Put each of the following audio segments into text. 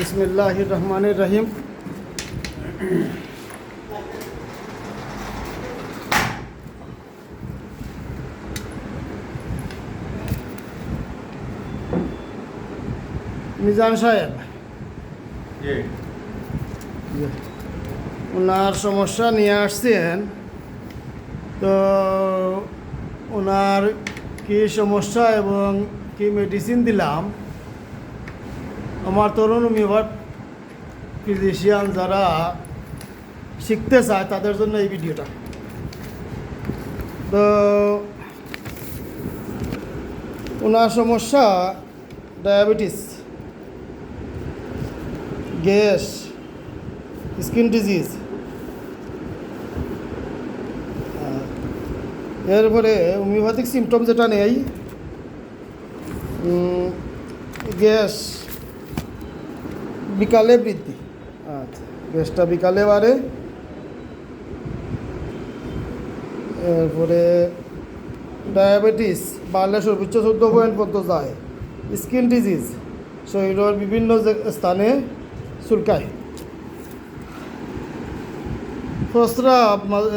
বিসমিল্লাহ রহমানের রহিম মিজান সাহেব। ওনার সমস্যা নিয়ে আসছেন। তো ওনার কি সমস্যা এবং কি মেডিসিন দিলাম? আমার তরুণ হোমিওপ্যাথ ফিজিশিয়ান যারা শিখতে চায় তাদের জন্য এই ভিডিওটা। তো ওনার সমস্যা ডায়াবেটিস, গ্যাস, স্কিন ডিজিজ। এরপরে হোমিওপ্যাথিক সিমটম যেটা নেই গ্যাস বিকালে বৃদ্ধি। আচ্ছা গ্যাসটা বিকালে বাড়ে। এরপরে ডায়াবেটিস বাড়লে সর্বোচ্চ চোদ্দ পয়েন্ট পর্যন্ত যায়। স্কিন ডিজিজ শরীরের বিভিন্ন স্থানে চুলকায়। প্রস্রাব মা- এ,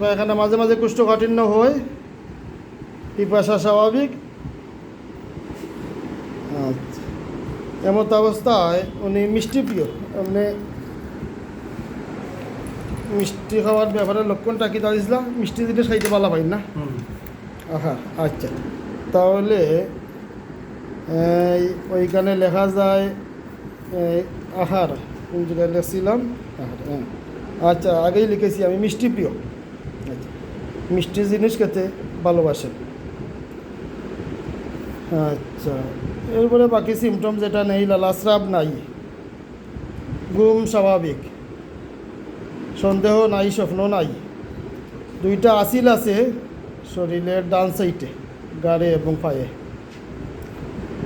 পায়খানা মাঝে মাঝে কুষ্ঠকাঠিন্য হয়। পিপাসা স্বাভাবিক। আচ্ছা। এমত অবস্থায় উনি মিষ্টি প্রিয়। এমনি মিষ্টি খাওয়ার ব্যাপারে লক্ষণটা কি দাঁড়িয়েছিলাম মিষ্টি জিনিস খাইতে পারলা পাই না? আহা আচ্ছা। তাহলে ওইখানে লেখা যায় আহার জায়গায় লিখছিলাম আহার হ্যাঁ। আচ্ছা আগেই লিখেছি আমি মিষ্টি প্রিয়। আচ্ছা। মিষ্টি জিনিস খেতে ভালোবাসেন। আচ্ছা। এরপরে বাকি সিমটম যেটা নেই লালাস্রাব নাই। ঘুম স্বাভাবিক। সন্দেহ নাই, স্বপ্ন নাই। দুইটা আসিল আছে শরীরের ডান সাইডে গাড়ে এবং পায়ে।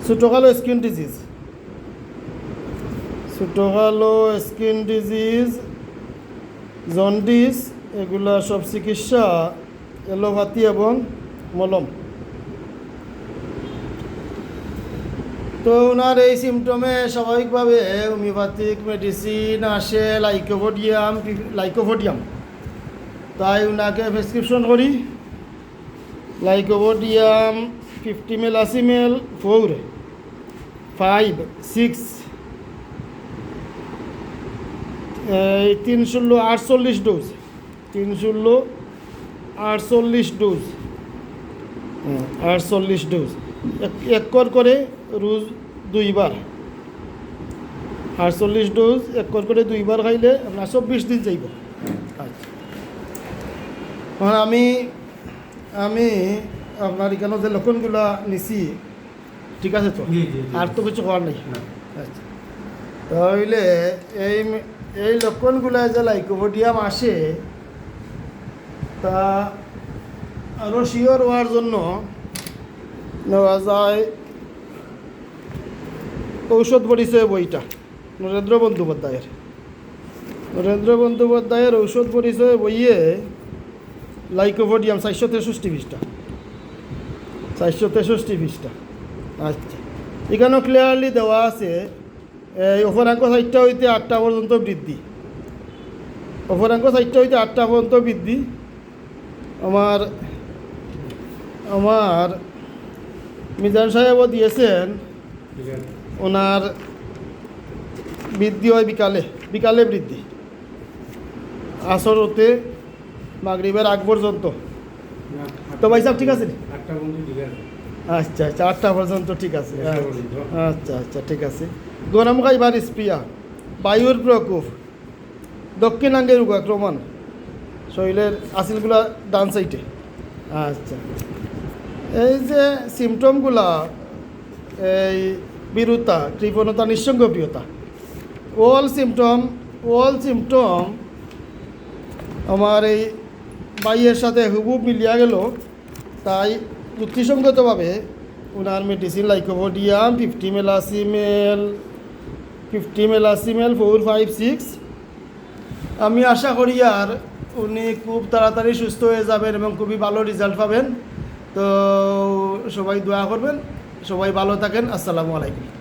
ছোটোকালো স্কিন ডিজিজ ছোটোকালো স্কিন ডিজিজ জন্ডিস এগুলা সব চিকিৎসা, এলোপ্যাথি এবং মলম। তো ওনার এই সিমটমে স্বাভাবিকভাবে হোমিওপ্যাথিক মেডিসিন আসে লাইকোভোডিয়াম লাইকোভোডিয়াম তাই ওনাকে প্রেসক্রিপশন করি। লাইকোভোডিয়াম ফিফটি মেল আশি মেল ফোর ফাইভ সিক্স এই তিন ষোলো আটচল্লিশ ডোজ তিন ষোলো আটচল্লিশ ডোজ হ্যাঁ, আটচল্লিশ ডোজ এক- এক কর রোজ দুইবার। আটচল্লিশ ডোজ এক কর দুইবার খাইলে আপনার চব্বিশ দিন যাইব। আচ্ছা আমি আমি আপনার এখানে যে লক্ষণগুলো নিছি ঠিক আছে তো। আর তো কিছু হওয়ার নেই। আচ্ছা। তাহলে এই এই লক্ষণগুলো যে লাইকোভোডিয়াম আসে তা আরও শিওর হওয়ার জন্য নেওয়া ঔষধ পরিচয় বইটা, নরেন্দ্র বন্দ্যোপাধ্যায়ের। নরেন্দ্র বন্দ্যোপাধ্যায়ের ঔষধ পরিচয় বইয়ে লাইকোভোডিয়াম চারশো তেষট্টি পৃষ্ঠা। চারশো তেষট্টি পৃষ্ঠা। আচ্ছা। এখানেও ক্লিয়ারলি দেওয়া আছে, এই অপরাঙ্ক চারটা হইতে আটটা পর্যন্ত বৃদ্ধি। অপরাঙ্ক চারটা হইতে আটটা পর্যন্ত বৃদ্ধি। আমার আমার মিজান সাহেবও দিয়েছেন। ওনার বৃদ্ধি হয় বিকালে বিকালে বৃদ্ধি। আসরতে মাগরিবের আগ পর্যন্ত। তো ভাই সাহেব ঠিক আছে আচ্ছা আচ্ছা আটটা পর্যন্ত ঠিক আছে। আটটা আচ্ছা আচ্ছা ঠিক আছে। গরম খাইবার স্প্রিয়া বায়ুর প্রকোপ দক্ষিণাঙ্গের আক্রমণ শরীরের আসিলগুলা ডান সাইডে আচ্ছা। এই যে সিমটমগুলা এই বিরুতা কৃপণতা নিঃসঙ্গপ্রিয়তা অল সিমটম অল সিমটম আমার এই বাইয়ের সাথে হুবুব মিলিয়া গেল। তাই যুক্তিসঙ্গতভাবে ওনার medicine lycopodium fifty মেলাসিমেল fifty মেলাসিমেল four five six আমি আশা করি আর উনি খুব তাড়াতাড়ি সুস্থ হয়ে যাবেন এবং খুবই ভালো রেজাল্ট পাবেন। তো সবাই দোয়া করবেন সবাই ভালো থাকেন আসসালামু আলাইকুম।